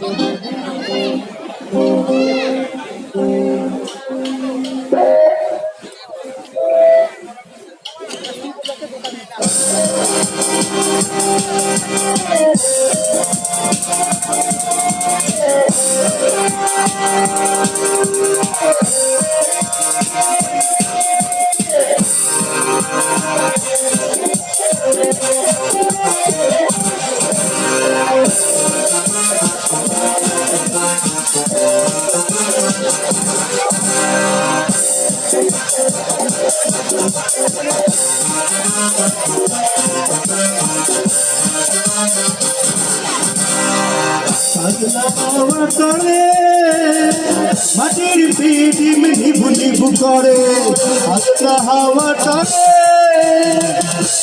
তলে মাটির পিটিম নিভু নিভু করে হালকা হাওয়া তলে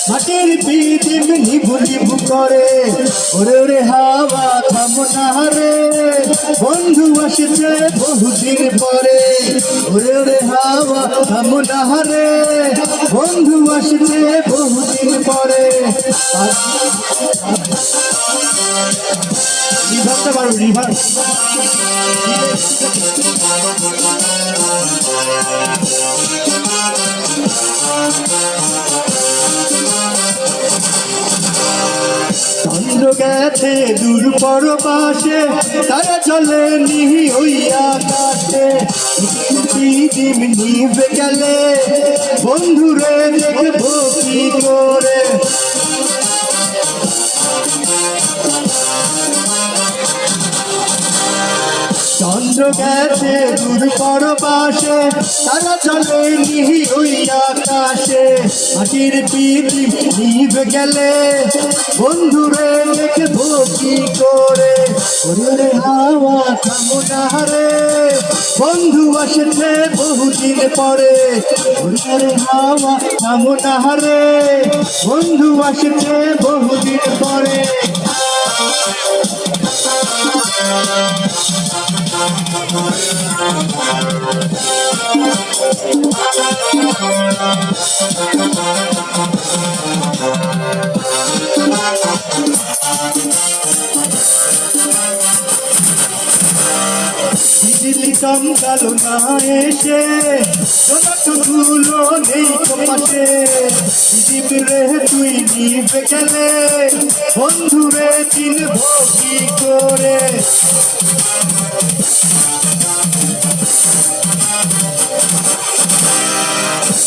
মাটির পিটিম নিভু নিভু করে। ওরে ওরে, হাওয়া, থামো না রে। বন্ধু আসছে বহুদিন পরে। ওরে ওরে, হাওয়া, থামো না রে। বন্ধু আসছে বহুদিন পরে। রিভার্সটা রিভার্স। চন্দ্র গেছে দূর পর পাশে তারা চলে নিহি ওই আকাশে। দিন নিভে গেলে বন্ধুরে দেখব কি করে। চন্দ্র গেছে দূর পর পাশে তারা চলে নিহি ওই আকাশে। মাটির পিঠি নিভ গেলে বন্ধুরে দেখব কি করে। ওরে হাওয়া থামো না রে বন্ধু আসছে বহুদিন পরে। ওরে হাওয়া থামো না রে বন্ধু আসছে বহুদিন পরে। বিজলি চমকালো না এসে ধুলো নেই কপাশে দিদিব রে, তুই নিবে গেলে বন্ধুরে চিনব কি করে?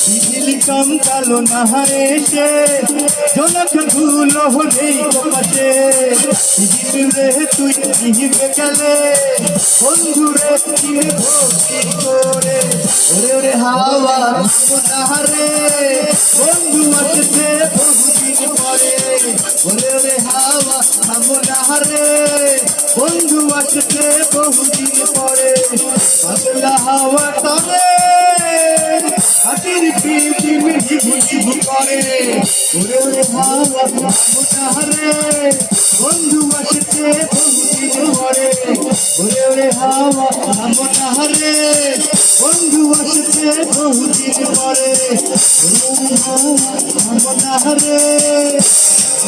বিজলি চমকালো না এসে জনক ধুলো নেই কপাশে রে তুই নিবে গেলে বন্ধুরে চিনব কি করে? ওরে ওরে, হাওয়া নাহারে বন্ধু আসছে বহুদিন পরে। ওরে ওরে, হাওয়া থামো নাহারে বন্ধু আসছে বহুদিন পরে। পাতলা হাওয়া তবে হাতির পিটি বুঝি করে। ওরে ওরে হাওয়া থামো নাহারে বন্ধু আসছে বহুদিন পরে ওরে ওরে হাওয়া থামো নাহারে বন্ধু আসছে বহুদিন পরে রে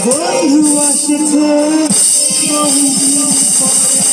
বন্ধু আসছে বহুদিন পরে